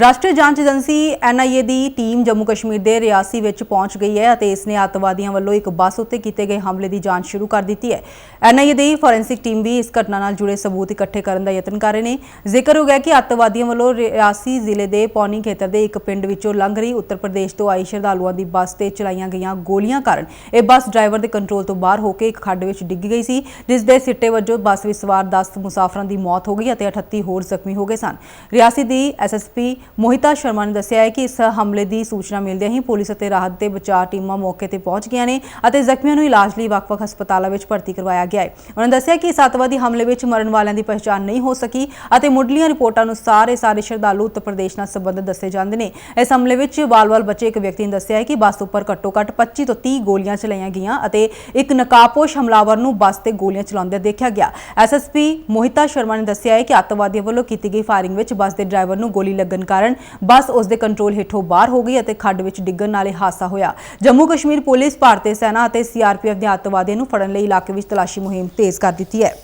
ਰਾਸ਼ਟਰੀ ਜਾਂਚ agency NIA ਦੀ ਟੀਮ ਜੰਮੂ ਕਸ਼ਮੀਰ ਦੇ ਰਿਆਸੀ ਵਿੱਚ ਪਹੁੰਚ ਗਈ ਹੈ ਅਤੇ ਇਸ ਨੇ ਅੱਤਵਾਦੀਆਂ ਵੱਲੋਂ ਇੱਕ ਬੱਸ ਉੱਤੇ ਕੀਤੇ ਗਏ ਹਮਲੇ ਦੀ ਜਾਂਚ ਸ਼ੁਰੂ ਕਰ ਦਿੱਤੀ ਹੈ। ਐਨਆਈਏ ਦੀ ਫੋਰੈਂਸਿਕ ਟੀਮ ਵੀ ਇਸ ਘਟਨਾ ਨਾਲ ਜੁੜੇ ਸਬੂਤ ਇਕੱਠੇ ਕਰਨ ਦਾ ਯਤਨ ਕਰ ਰਹੇ ਨੇ। ਜ਼ਿਕਰ ਹੋ ਗਿਆ ਕਿ ਅੱਤਵਾਦੀਆਂ ਵੱਲੋਂ ਰਿਆਸੀ ਜ਼ਿਲ੍ਹੇ ਦੇ ਪੌਣੀ ਖੇਤਰ ਦੇ ਇੱਕ ਪਿੰਡ ਵਿੱਚੋਂ ਲੰਘ ਰਹੀ ਉੱਤਰ ਪ੍ਰਦੇਸ਼ ਤੋਂ ਆਈ ਸ਼ਰਧਾਲੂਆਂ ਦੀ ਬੱਸ ਤੇ ਚਲਾਈਆਂ ਗਈਆਂ ਗੋਲੀਆਂ ਕਾਰਨ ਇਹ ਬੱਸ ਡਰਾਈਵਰ ਦੇ ਕੰਟਰੋਲ ਤੋਂ ਬਾਹਰ ਹੋ ਕੇ ਇੱਕ ਖੱਡ ਵਿੱਚ ਡਿੱਗ ਗਈ ਸੀ, ਜਿਸ ਦੇ ਸਿੱਟੇ ਵਜੋਂ ਬੱਸ ਵਿੱਚ ਸਵਾਰ 10 ਮੁਸਾਫਰਾਂ ਦੀ ਮੌਤ ਹੋ ਗਈ ਅਤੇ 38 ਹੋਰ ਜ਼ਖਮੀ ਹੋ ਗਏ ਸਨ। ਰਿਆਸੀ ਦੀ ਐਸ ਐਸਐਸਪੀ ਮੋਹਿਤਾ ਸ਼ਰਮਾ ਨੇ ਦੱਸਿਆ ਹੈ ਕਿ ਇਸ ਹਮਲੇ ਦੀ ਸੂਚਨਾ ਮਿਲਦਿਆਂ ਹੀ ਪੁਲਿਸ ਅਤੇ ਰਾਹਤ ਤੇ ਬਚਾਅ ਟੀਮਾਂ ਮੌਕੇ ਤੇ ਪਹੁੰਚ ਗਈਆਂ ਨੇ ਅਤੇ ਜ਼ਖਮੀਆਂ ਨੂੰ ਇਲਾਜ ਲਈ ਵੱਖ-ਵੱਖ ਹਸਪਤਾਲਾਂ ਵਿੱਚ ਭਰਤੀ ਕਰਵਾਇਆ ਗਿਆ ਹੈ। ਉਹਨਾਂ ਨੇ ਦੱਸਿਆ ਕਿ ਇਸ ਅੱਤਵਾਦੀ ਹਮਲੇ ਵਿੱਚ ਮਰਨ ਵਾਲਿਆਂ ਦੀ ਪਛਾਣ ਨਹੀਂ ਹੋ ਸਕੀ ਅਤੇ ਮੁੱਢਲੀਆਂ ਰਿਪੋਰਟਾਂ ਅਨੁਸਾਰ ਇਹ ਸਾਰੇ ਸ਼ਰਧਾਲੂ ਉੱਤਰ ਪ੍ਰਦੇਸ਼ ਨਾਲ ਸੰਬੰਧਿਤ ਦੱਸੇ ਜਾਂਦੇ ਨੇ। ਇਸ ਹਮਲੇ ਵਿੱਚ ਵਾਲ-ਵਾਲ ਬੱਚੇ ਇੱਕ ਵਿਅਕਤੀ ਨੇ ਦੱਸਿਆ ਹੈ ਕਿ ਬੱਸ ਉੱਪਰ ਘੱਟੋ-ਘੱਟ 25 ਤੋਂ 30 ਗੋਲੀਆਂ ਚਲਾਈਆਂ ਗਈਆਂ ਅਤੇ ਇੱਕ ਨਕਾਬਪੋਸ਼ ਹਮਲਾਵਰ ਨੂੰ ਬੱਸ ਤੇ ਗੋਲੀਆਂ ਚਲਾਉਂਦੇ ਦੇਖਿਆ ਗਿਆ। ਐਸਐਸਪੀ ਮੋਹਿਤਾ ਸ਼ਰਮਾ ਨੇ ਦੱਸਿਆ ਹੈ ਕਿ ਅੱਤਵਾਦੀਆਂ ਵੱਲੋਂ ਕੀਤੀ ਗਈ ਫਾਇਰਿੰਗ ਵਿੱਚ ਬੱਸ ਦੇ ਡਰਾਈਵਰ ਨੂੰ ਗੋਲੀ ਗੋਲੀ ਲੱਗਣ ਕਾਰਨ ਬੱਸ ਉਸ ਦੇ ਕੰਟਰੋਲ ਹੇਠੋਂ ਬਾਹਰ ਹੋ ਗਈ ਅਤੇ ਖੱਡ ਵਿੱਚ ਡਿੱਗਣ ਨਾਲ ਇਹ ਹਾਦਸਾ ਹੋਇਆ। ਜੰਮੂ ਕਸ਼ਮੀਰ ਪੁਲਿਸ, ਭਾਰਤੀ ਸੈਨਾ ਅਤੇ ਸੀਆਰਪੀਐਫ ਦੇ ਅੱਤਵਾਦੀਆਂ ਨੂੰ ਫੜਨ ਲਈ ਇਲਾਕੇ ਵਿੱਚ ਤਲਾਸ਼ੀ ਮੁਹਿੰਮ ਤੇਜ਼ ਕਰ ਦਿੱਤੀ ਹੈ।